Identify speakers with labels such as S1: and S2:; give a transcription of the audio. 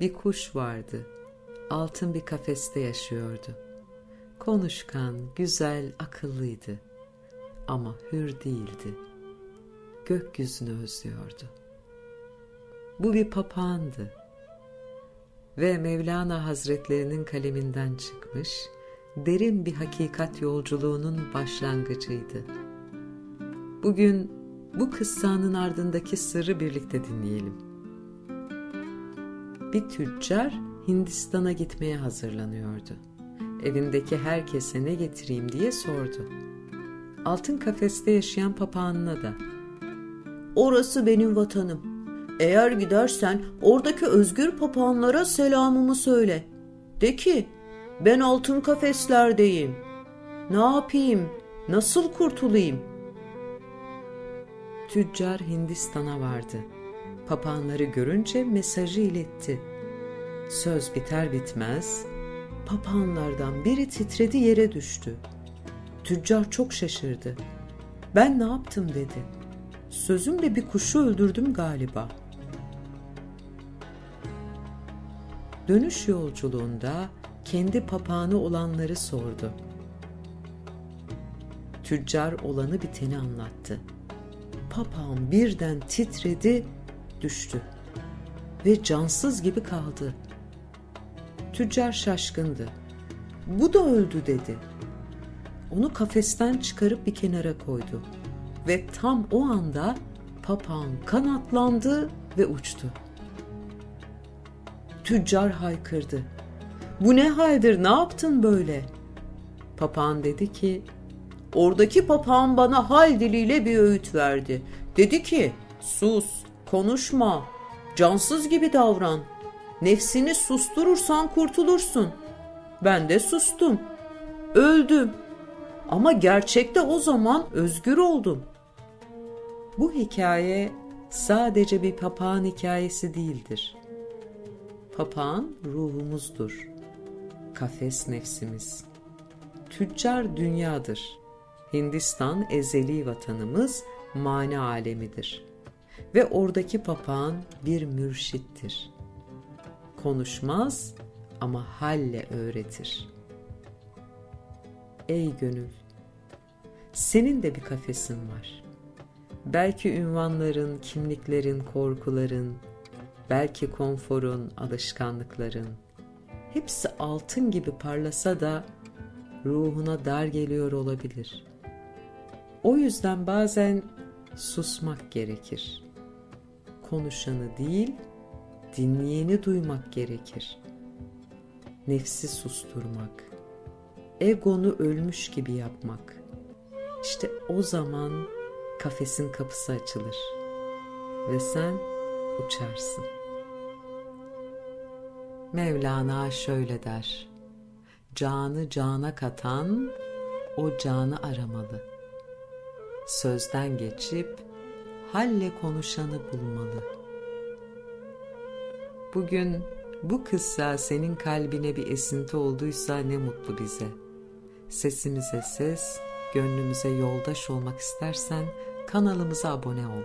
S1: Bir kuş vardı. Altın bir kafeste yaşıyordu. Konuşkan, güzel, akıllıydı. Ama hür değildi. Gökyüzünü özlüyordu. Bu bir papağandı. Ve Mevlana Hazretlerinin kaleminden çıkmış, derin bir hakikat yolculuğunun başlangıcıydı. Bugün bu kıssanın ardındaki sırrı birlikte dinleyelim. Bir tüccar Hindistan'a gitmeye hazırlanıyordu. Evindeki herkese ne getireyim diye sordu. Altın kafeste yaşayan papağanına da
S2: Orası benim vatanım. Eğer gidersen oradaki özgür papağanlara selamımı söyle. De ki ben altın kafeslerdeyim. Ne yapayım? Nasıl kurtulayım?
S1: Tüccar Hindistan'a vardı. Papağanları görünce mesajı iletti. Söz biter bitmez papağanlardan biri titredi yere düştü. Tüccar çok şaşırdı. Ben ne yaptım dedi. Sözümle bir kuşu öldürdüm galiba. Dönüş yolculuğunda kendi papağanı olanları sordu. Tüccar olanı biteni anlattı. Papağan birden titredi, düştü ve cansız gibi kaldı. Tüccar şaşkındı. Bu da öldü dedi. Onu kafesten çıkarıp bir kenara koydu. Ve tam o anda papağan kanatlandı ve uçtu. Tüccar haykırdı. Bu ne haldir ne yaptın böyle? Papağan dedi ki
S2: Oradaki papağan bana hal diliyle bir öğüt verdi. Dedi ki sus, konuşma, cansız gibi davran. Nefsini susturursan kurtulursun. Ben de sustum. Öldüm. Ama gerçekte o zaman özgür oldum.
S1: Bu hikaye sadece bir papağan hikayesi değildir. Papağan ruhumuzdur. Kafes nefsimiz. Tüccar dünyadır. Hindistan ezeli vatanımız, mani alemidir. Ve oradaki papağan bir mürşittir. Konuşmaz ama halle öğretir. Ey gönül, senin de bir kafesin var. Belki ünvanların, kimliklerin, korkuların, belki konforun, alışkanlıkların hepsi altın gibi parlasa da ruhuna dar geliyor olabilir. O yüzden bazen susmak gerekir. Konuşanı değil, dinleyeni duymak gerekir. Nefsi susturmak, egonu ölmüş gibi yapmak. İşte o zaman kafesin kapısı açılır ve sen uçarsın. Mevlana şöyle der. Canı cana katan o canı aramalı. Sözden geçip halle konuşanı bulmalı. Bugün bu kıssa senin kalbine bir esinti olduysa ne mutlu bize. Sesimize ses, gönlümüze yoldaş olmak istersen kanalımıza abone ol.